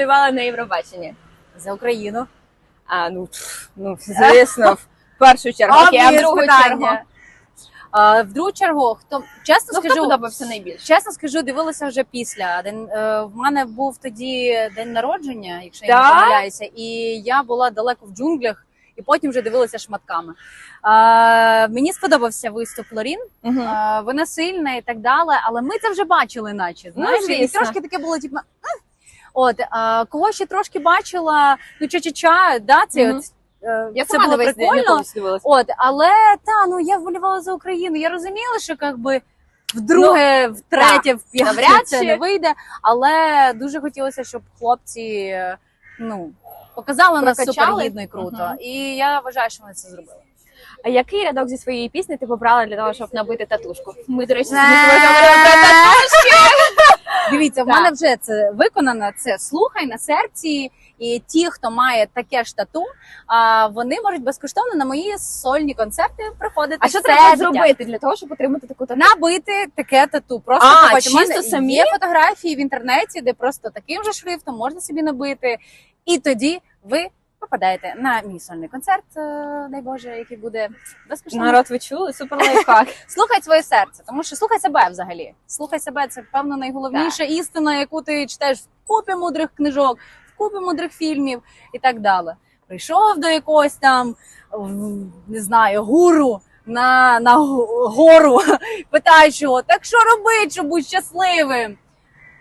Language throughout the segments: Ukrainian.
вболівала на Євробаченні? За Україну. А, ну, ну звісно, в першу чергу. Окей, а в другу чергу. А, в другу чергу, хто чесно Ну, хто скажу, подобався найбільше? чесно скажу, дивилася вже після. День е, в мене був тоді день народження, якщо я Так? не помиляюся, і я була далеко в джунглях, і потім вже дивилася шматками. А, мені сподобався виступ Лорін. Мгм. Е, вона сильна і так далі, але ми це вже бачили, наче знаєш, і Ну, звісно. трошки таке було, типу. От а, кого ще трошки бачила, ну ча-ча-ча, да, це Мгм. от, е, Я це сама було прикольно. От, але та ну я вболівала за Україну. Я розуміла, що як би вдруге, втретє, в п'яте Ну, це не вийде. Але дуже хотілося, щоб хлопці ну показали нас Прокачали. супергідно і круто. Мгм. І я вважаю, що вони це зробили. А який рядок зі своєї пісні ти побрала для того, щоб набити татушку? Ми, до речі, з про татушки. Дивіться, в Так. мене вже це виконано. Це слухай на серці. І ті, хто має таке ж тату, вони можуть безкоштовно на мої сольні концерти приходити. А що треба життя. зробити для того, щоб отримати таку татушку? Набити таке тату. Просто А. У мене самі? є фотографії в інтернеті, де просто таким же шрифтом можна собі набити, і тоді ви попадаєте на мій сольний концерт, е, дай Боже, який буде безкоштовно. Народ, ви чули? Супер лайфхак. Слухай своє серце, тому що слухай себе взагалі. Слухай себе, це певно найголовніша істина, яку ти читаєш в купі мудрих книжок, в купі мудрих фільмів і так далі. Прийшов до якогось там не знаю, гуру на, на гору, питаєш його, так що робити, щоб бути щасливим?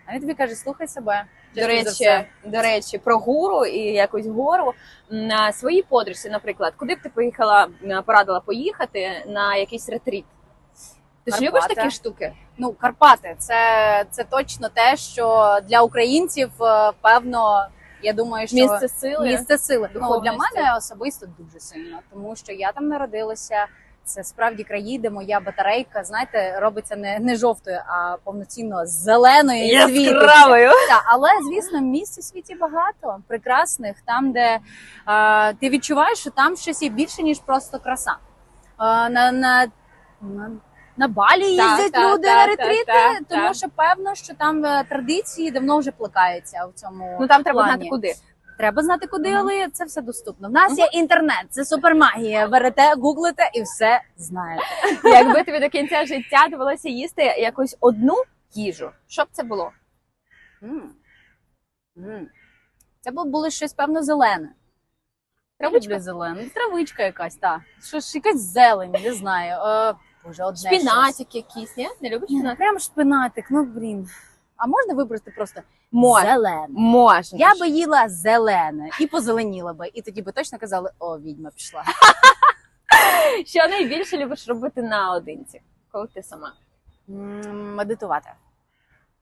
А він тобі каже: слухай себе. До речі, до речі, про гуру і якусь гору на своїй подружці, наприклад, куди б ти поїхала, порадила поїхати на якийсь ретріт? Ти ж любиш такі штуки? Ну, Карпати, це, це точно те, що для українців, е, певно, я думаю, що Місце сили. Місце сили. Ну, для мене особисто дуже сильно, тому що я там народилася. Це справді країда, моя батарейка, знаєте, робиться не, не жовтою, а повноцінно зеленою. Яскравою. Так, але звісно, місць у світі багато прекрасних, там, де а, ти відчуваєш, що там щось є більше, ніж просто краса. А, на, на, на, на Балі їздять так, люди так, на ретріти, так, тому так. що певно, що там е, традиції давно вже плекаються в цьому. Ну там треба знати куди. Треба знати, куди, але це все доступно. В нас є інтернет, це супермагія. Берете, гуглите і все знаєте. Якби тобі до кінця життя довелося їсти якусь одну їжу, що б це було? М. М. Це бу- було щось певно зелене. Травичка? Люблю зелене. Травичка якась, так. Щось якась зелень, не знаю. Е, боже, одне щось. Шпінатик якийсь, ні? Не любиш Ні, шпінатик? Прям шпинатик, ну блін. А можна вибрати просто Можна. зелене? Можна. Я би їла зелене і позеленіла би, і тоді би точно казали, о, відьма пішла. Що найбільше любиш робити наодинці, коли ти сама? М, Медитувати.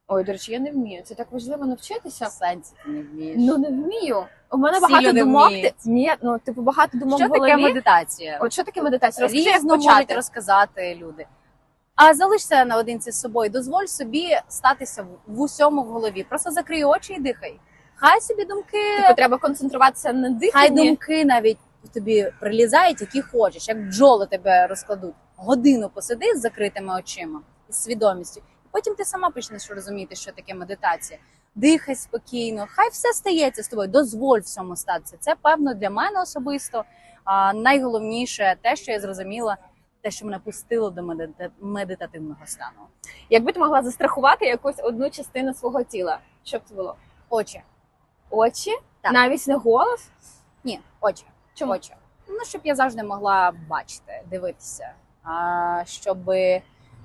Ой, до речі, я не вмію. Це так важливо навчитися. В сенсі ти не вмієш. Ну не вмію. У мене Всі багато люди думок. вміють. Ні, ну типу багато думок що в голові. таке медитація? От що таке медитація? Розкажи, як Різно можуть почати. розказати люди. А залишся наодинці з собою. Дозволь собі статися в- усьому в голові. Просто закрий очі і дихай. Хай собі думки, Типу, треба концентруватися на хай думки навіть тобі прилізають, які хочеш, як бджоли тебе розкладуть. Годину посиди з закритими очима і з свідомістю. І потім ти сама почнеш розуміти, що таке медитація. Дихай спокійно, хай все стається з тобою, дозволь всьому статися. Це певно для мене особисто. А найголовніше те, що я зрозуміла, те, що мене пустило до медитативного стану. Якби ти могла застрахувати якусь одну частину свого тіла, що б це було? Очі. Очі? Так. Навіть не голос? Ні, очі. Чому? Очі. Ну, щоб я завжди могла бачити, дивитися. А, щоб.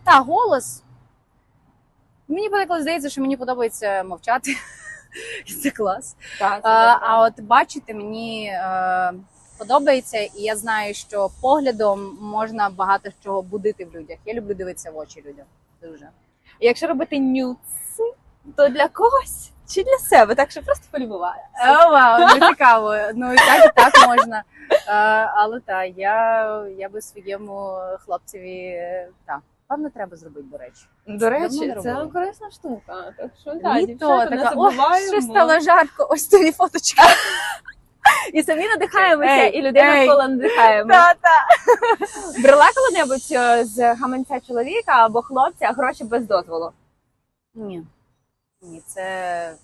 Та, голос. Мені подеколи здається, що мені подобається мовчати. Це клас. Так. А, а от бачити мені е, подобається, і я знаю, що поглядом можна багато чого будити в людях. Я люблю дивитися в очі людям. Дуже. Якщо робити нюци, то для когось чи для себе, так що просто полюбувати. О, вау, ну цікаво. Ну і так, і так можна. Е, але так, я, я би своєму хлопцеві е, так, певно, треба зробити, до речі. До речі, це корисна штука. Так що так, Літо, дівчата, не така, о, забуваємо. що стало жарко, ось тобі фоточка. І самі надихаємося, і людей ей. навколо надихаємо. Та, та. Брала коли-небудь е, з гаманця чоловіка або хлопця гроші без дозволу. Ні. Ні, це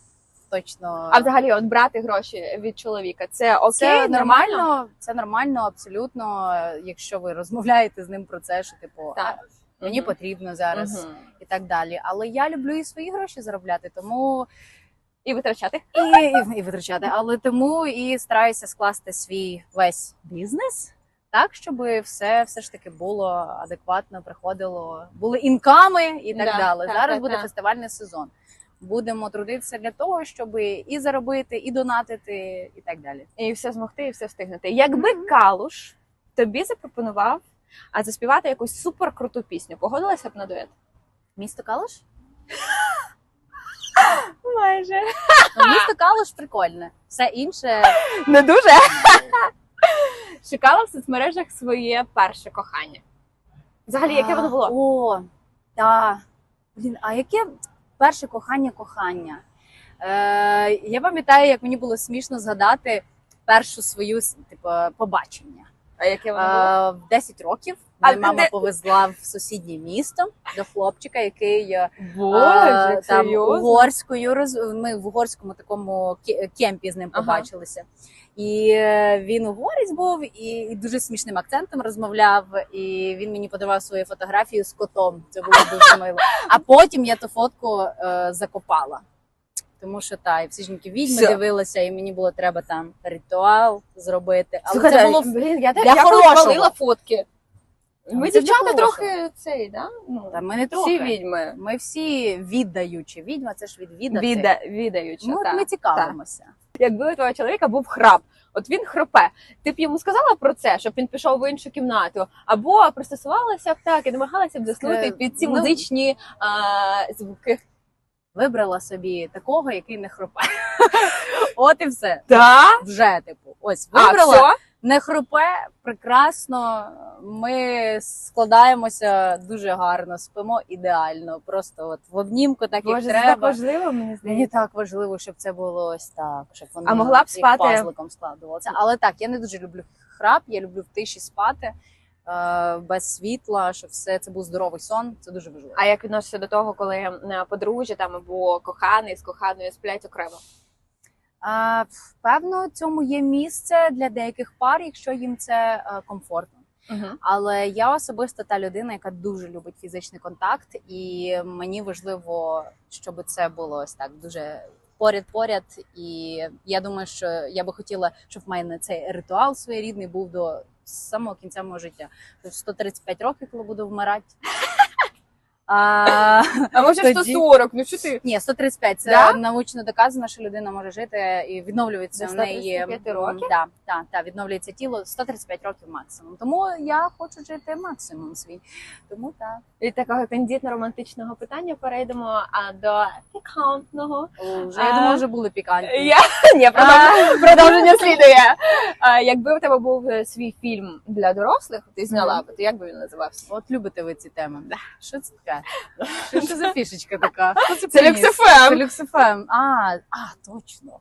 точно. А взагалі, от брати гроші від чоловіка, це окей, це нормально, це нормально, абсолютно. Якщо ви розмовляєте з ним про це, що типу Так. «А, мені Мгм. потрібно зараз Мгм. і так далі. Але я люблю і свої гроші заробляти, тому І витрачати. і, і, і витрачати. Але тому і стараюся скласти свій весь бізнес. Так, щоб все, все ж таки було адекватно, приходило, були інками і так Да, далі. так, Зараз так, буде так. фестивальний сезон. Будемо трудитися для того, щоб і заробити, і донатити, і так далі. І все змогти, і все встигнути. Якби Калуш тобі запропонував а заспівати якусь суперкруту пісню, погодилася б на дует? Місто Калуш? Майже. Ну, місто Калуш прикольне. Все інше Не дуже. Шукала в соцмережах своє перше кохання. Взагалі, яке воно було? О, так. Блін, а яке перше кохання кохання? Е, я пам'ятаю, як мені було смішно згадати першу свою типу, побачення. А яке воно було? Е, в 10 років мене мама де- повезла в сусіднє місто до хлопчика, який е, Боже, е, там серйозно? угорською роз... Ми в угорському такому ке- кемпі з ним Ага. побачилися. І е, він угорець був і, і дуже смішним акцентом розмовляв. І він мені подарував свою фотографію з котом. Це було дуже мило. А потім я ту фотку е, закопала. Тому що та, і всі жінки відьми Все. дивилися, і мені було треба там ритуал зробити. Але Слухайте, це було блін, я, я коли хорошого. фотки. Ми Це дівчата трохи цей, да? Ну, Та ми не трохи. відьми. Ми всі віддаючі. Відьма це ж від віддати. Віда, відаючи. Ми, от ми цікавимося. Якби у твого чоловіка був храп, от він хропе, ти б йому сказала про це, щоб він пішов в іншу кімнату, або пристосувалася б так і намагалася б заснути Е, під ці ну- музичні а, звуки. Вибрала собі такого, який не хропе. От і все. Так? Вже типу, ось А, вибрала, все? Не хропе, прекрасно. Ми складаємося дуже гарно, спимо ідеально. Просто от в обнімку, так Боже, як це так важливо, мені Мені так важливо, щоб це було ось так, щоб воно А могла б як спати- пазликом складувалося. Але так, я не дуже люблю храп, я люблю в тиші спати. е, Без світла, щоб все це був здоровий сон, це дуже важливо. А як відносишся до того, коли е, подружжя там або коханий з коханою сплять окремо? Певно, цьому є місце для деяких пар, якщо їм це е, комфортно. Угу. Але я особисто та людина, яка дуже любить фізичний контакт, і мені важливо, щоб це було ось так дуже поряд-поряд. І я думаю, що я би хотіла, щоб в мене цей ритуал своєрідний був до самого кінця мого життя. Тобто 135 років, коли буду вмирати. А, А може Тоді- 140, ну що ти? ні, 135. Це Да? научно доказано, що людина може жити і відновлюється в неї 135 років? Да, да, да, відновлюється тіло 135 років максимум. Тому я хочу жити максимум свій. Тому так. Від такого тендітно-романтичного питання перейдемо а, до пікантного. Вже А, я думаю, вже були пікантні. Я ні, продовження, продовження слідує. А, якби у тебе був е, свій фільм для дорослих, ти зняла б, то як би він називався? От любите ви ці теми. Що це таке? Що, що за фішечка така? Хто Це приніс? Люксифем. Це люксифем. А, а, точно.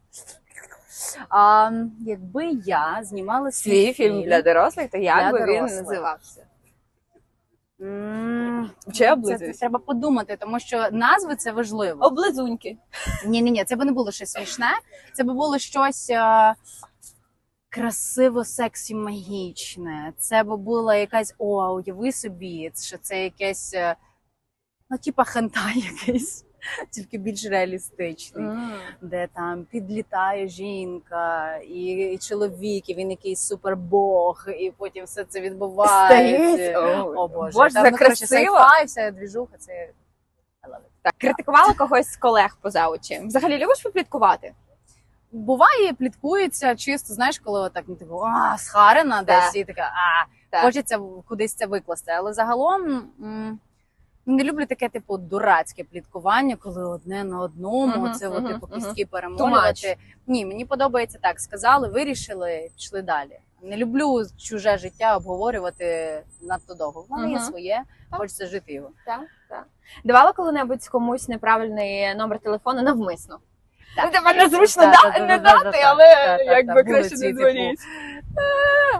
А, якби я знімала свій, Свій фільм для дорослих, то як Для би він дорослих. називався? М, Чи Це облизуюсь? треба подумати, тому що назви це важливо. Облизуньки. Ні, ні, ні, це би не було щось смішне. Це би було щось е, красиво, сексі, магічне. Це би була якась о, уяви собі, що це якесь, е, ну, типа хентай якийсь, тільки більш реалістичний. Де там підлітає жінка і, і чоловік, і він якийсь супербог, і потім все це відбувається. Стається. О Боже, Боже, там, це ну, красиво. вся двіжуха, це. Так, критикувала когось з колег поза очі. Взагалі любиш попліткувати? Буває, пліткується чисто, знаєш, коли отак ну, типу, а, схарена Да. десь і така, а, Так. хочеться кудись це викласти. Але загалом м, не люблю таке, типу, дурацьке пліткування, коли одне на одному, Мгм, це мгм, от, типу, кістки Too перемолювати. Ні, мені подобається так. Сказали, вирішили, пішли далі. Не люблю чуже життя обговорювати надто довго. В мене є своє, Так. хочеться жити його. Так, так. Давала коли-небудь комусь неправильний номер телефону навмисно? Ну, тепер незручно Так, да- так, так, не так, так, дати, так, але так, так, якби так. Краще не типу, дзвоніть.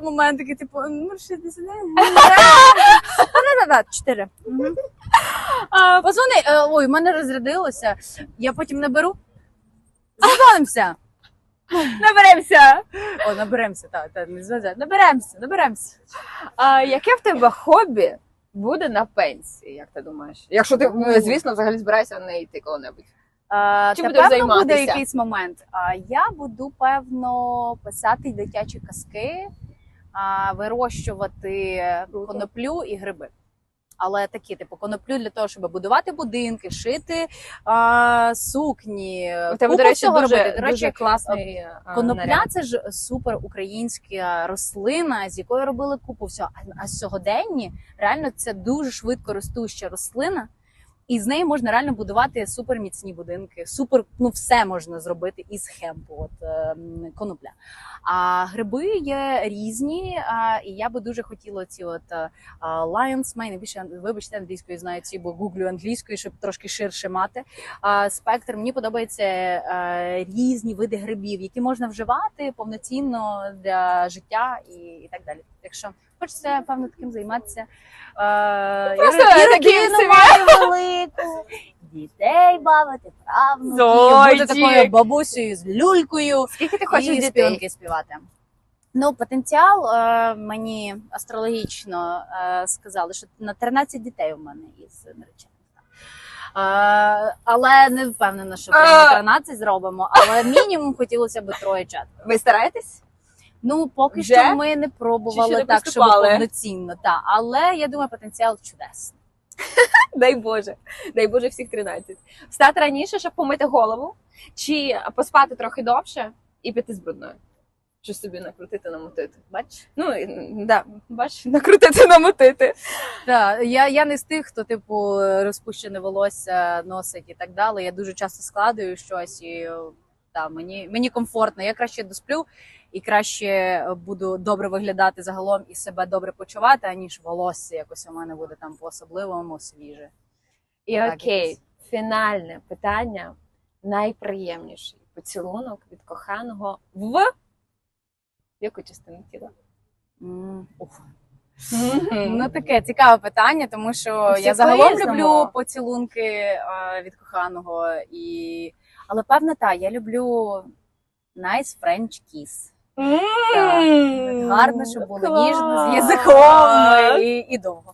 Момент такий, типу, ну, 69. Да-да-да, 4. Позвони, е, ой, в мене розрядилося. Я потім наберу. Звонимося! Наберемося! О, наберемося, так, так, не зв'язати. Наберемося, наберемося. А яке в тебе хобі буде на пенсії, як ти думаєш? Якщо ти, Ну. звісно, взагалі збираєшся не йти коли-небудь. А, Чим та, будеш певно, буде займатися? якийсь момент. А, я буду, певно, писати дитячі казки, вирощувати Круто. коноплю і гриби. Але такі, типу, коноплю для того, щоб будувати будинки, шити а, сукні. У тебе, до речі, дуже, робити. До речі, дуже класний Конопля наряд. це ж супер українська рослина, з якої робили купу всього. А- А сьогоденні реально це дуже швидко ростуща рослина, і з неї можна реально будувати супер міцні будинки, супер, ну все можна зробити із хемпу, от е, конопля. А гриби є різні, і я би дуже хотіла ці от е, Lion's Mane, найбільше вибачте англійською знаю ці, бо гуглю англійською, щоб трошки ширше мати. Спектр мені подобається е, різні види грибів, які можна вживати повноцінно для життя і, і так далі. Якщо хочеться певно таким займатися, е, просто і такі маю велику, дітей бавити, правнуків, Зойчик. бути такою бабусею з люлькою Скільки ти хочеш і дітей? співанки співати. Ну, потенціал е, мені астрологічно е, сказали, що на 13 дітей у мене із нареченим. Е, але не впевнена, що прямо 13 зробимо. Але мінімум хотілося б троє чат. Ви стараєтесь? Ну, поки Вже? що ми не Чи пробували ще не так, щоб приступали? повноцінно. Та. Але я думаю, потенціал чудесний. Дай Боже, дай Боже всіх 13. Встати раніше, щоб помити голову, чи поспати трохи довше і піти з брудною. Щось собі накрутити, намотити. Бачиш? Ну, і, да, бач, накрутити, намотити. Так, я, я не з тих, хто типу розпущене волосся носить і так далі. Я дуже часто складую щось і та, мені, мені комфортно. Я краще досплю і краще буду добре виглядати загалом і себе добре почувати, аніж волосся якось у мене буде там по-особливому свіже. І Так, окей, якось. фінальне питання. Найприємніший поцілунок від коханого в яку частину тіла? М, ух. Ну, Ну таке цікаве питання, тому що Всі я загалом по-різному. люблю поцілунки е, від коханого, і але певно, та, я люблю nice French kiss. Так, Гарно, щоб було ніжно з язиком і, і довго.